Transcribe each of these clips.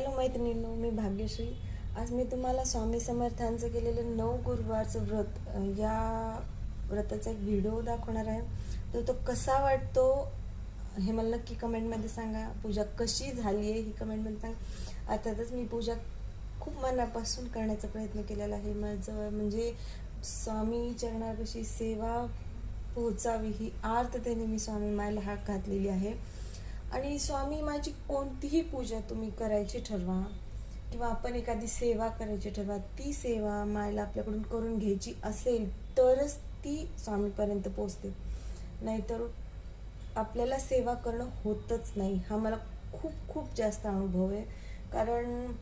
Hello मैत्रिणींनो मी भाग्यश्री. आज मी तुम्हाला स्वामी समर्थांचं केलेलं नऊ गुरुवारचं व्रत या व्रताचा एक व्हिडिओ दाखवणार आहे. तर तो कसा वाटतो हे मला नक्की कमेंटमध्ये सांगा. पूजा कशी झाली आहे ही कमेंटमध्ये सांगा. अर्थातच मी पूजा खूप मनापासून करण्याचा प्रयत्न केलेला आहे. माझं म्हणजे स्वामी चरणापाशी सेवा पोहोचावी ही आर्थतेने मी स्वामी मायला हाक घातलेली आहे. आणि स्वामी माझी कोणतीही पूजा तुम्ही करायची ठरवा किंवा आपण एखादी सेवा करायची ठरवा ती सेवा मायला आपल्याकडून करून घ्यायची असेल तरच ती स्वामीपर्यंत पोचते नाहीतर आपल्याला सेवा करणं होतच नाही. हा मला खूप खूप जास्त अनुभव आहे. कारण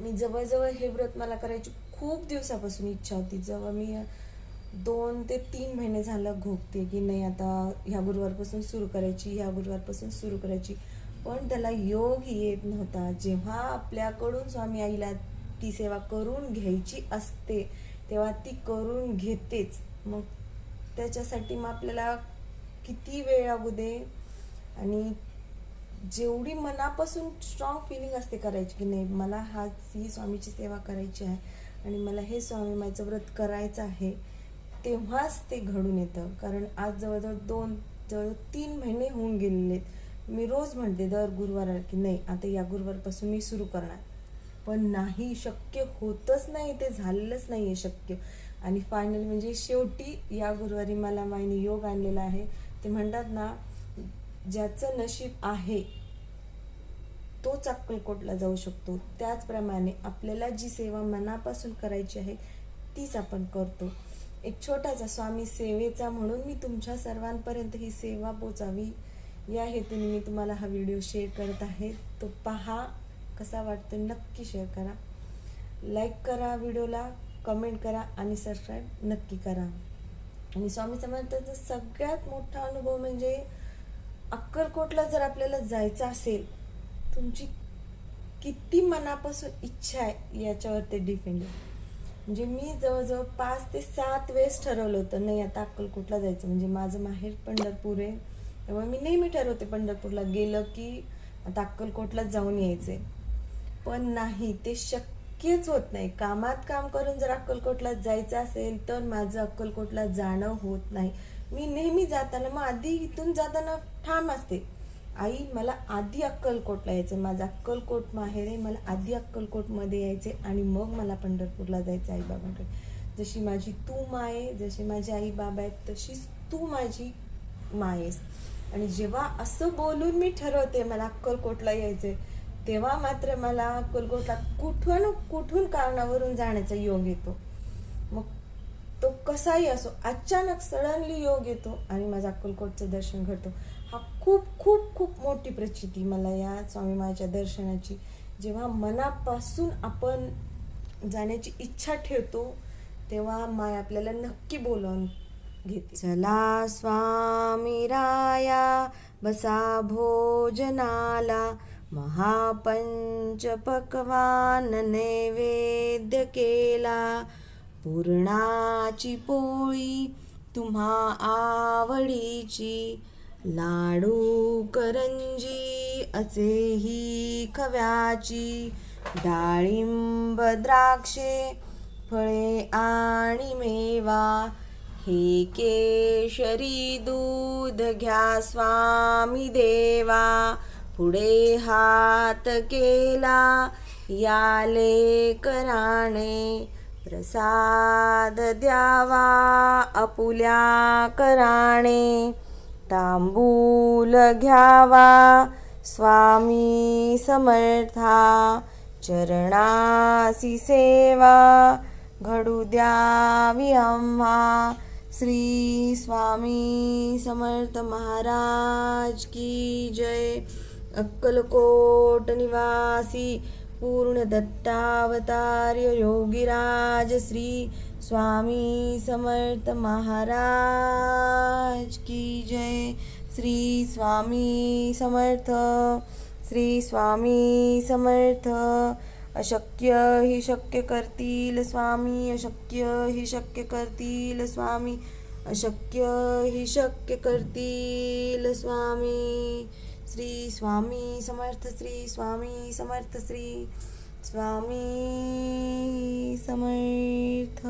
मी जवळजवळ हे व्रत मला करायची खूप दिवसापासून इच्छा होती. जेव्हा मी दोन ते तीन महिने झालं घोगते की नाही आता ह्या गुरुवारपासून सुरू करायची ह्या गुरुवारपासून सुरू करायची. पण त्याला योग येत नव्हता. जेव्हा आपल्याकडून स्वामी आईला ती सेवा करून घ्यायची असते तेव्हा ती करून घेतेच. मग त्याच्यासाठी मग आपल्याला किती वेळ लागू दे? आणि जेवढी मनापासून स्ट्रॉंग फिलिंग असते करायची की नाही मला हाच ही स्वामीची सेवा करायची आहे आणि मला हे स्वामी माझं व्रत करायचं आहे. तेव्हाच ते घडून येतं. कारण आज जवळजवळ दोन जवळ तीन महिने होऊन गेलेले. आहेत मी रोज म्हणते दर गुरुवार की नाही आता या गुरुवारपासून मी सुरू करणार. पण नाही शक्य होतच नाही ते झालेलंच नाही आहे शक्य. आणि फायनल म्हणजे शेवटी या गुरुवारी मला माईने योग आणलेला आहे. ते म्हणतात ना ज्याचं नशीब आहे तोच अक्कलकोटला जाऊ शकतो. त्याचप्रमाणे आपल्याला जी सेवा मनापासून करायची आहे तीच आपण करतो. एक छोटासा स्वामी सेवेचा म्हणून मी तुमच्या सर्वांपर्यंत ही सेवा पोचावी. या हेतूने मी तुम्हाला हा व्हिडिओ शेअर करत आहे. तो पहा कसा वाटतो नक्की शेअर करा. लाईक करा व्हिडिओला कमेंट करा आणि सबस्क्राईब नक्की करा. आणि स्वामी समर्थाचा सगळ्यात मोठा अनुभव म्हणजे अक्कलकोटला जर आपल्याला जायचं असेल तुमची किती मनापासून इच्छा आहे याच्यावर ते डिपेंड आहे. म्हणजे मी जवळजवळ पाच ते सात वेळेस ठरवलं होतं नाही आता अक्कलकोटला जायचं. म्हणजे माझं माहेर पंढरपूर आहे. त्यामुळे मी नेहमी ठरवते पंढरपूरला. गेलं की आता अक्कलकोटलाच जाऊन यायचे पण नाही ते शक्यच होत नाही. कामात काम करून जर अक्कलकोटला जायचं असेल तर माझं अक्कलकोटला जाणं होत नाही. मी नेहमी जाताना मग आधी इथून जाताना ठाम असते. आई मला आधी अक्कलकोटला यायचं. माझं अक्कलकोट माहेर आहे. मला आधी अक्कलकोटमध्ये यायचे आणि मग मला पंढरपूरला जायचं आई बाबांकडे जशी माझी तू माय जशी माझी आई बाबा आहेत तशीच तू माझी मायेस आहेस आणि जेव्हा असं बोलून मी ठरवते मला अक्कलकोटला यायचंय तेव्हा मात्र मला अक्कलकोटला कुठून कुठून कारणावरून जाण्याचा योग येतो. मग तो कसाही असो अचानक सडनली योग येतो आणि माझा अक्कलकोटचं दर्शन घडतो. हा खूप खूप खूप मोठी प्रचिती मला या स्वामी मायाच्या दर्शनाची. जेव्हा मनापासून आपण जाण्याची इच्छा ठेवतो तेव्हा माय आपल्याला नक्की बोलवून घेते. चला स्वामी राया बसा भोजनाला. महापंच पकवान नैवेद्य केला. पुरणाची पोळी तुम्हा आवडीची. लाडू करंजी असेही खव्याची डाळिंब द्राक्षे फळे आणि मेवा. हे केशरी दूध घ्या स्वामी देवा. पुढे हात केला याले कराणे प्रसाद द्यावा अपुल्या कराणे तांबूल घ्यावा. स्वामी समर्था चरणासी सेवा घडू द्यावी आम्हा. श्री स्वामी समर्थ महाराज की जय. अक्कलकोट निवासी पूर्ण दत्तावतार्य योगीराज श्री स्वामी समर्थ महाराज. श्री स्वामी समर्थ श्री स्वामी समर्थ. अशक्य ही शक्य करतील स्वामी अशक्य ही शक्य करतील स्वामी अशक्य ही शक्य करतील स्वामी. श्री स्वामी समर्थ श्री स्वामी समर्थ श्री स्वामी समर्थ.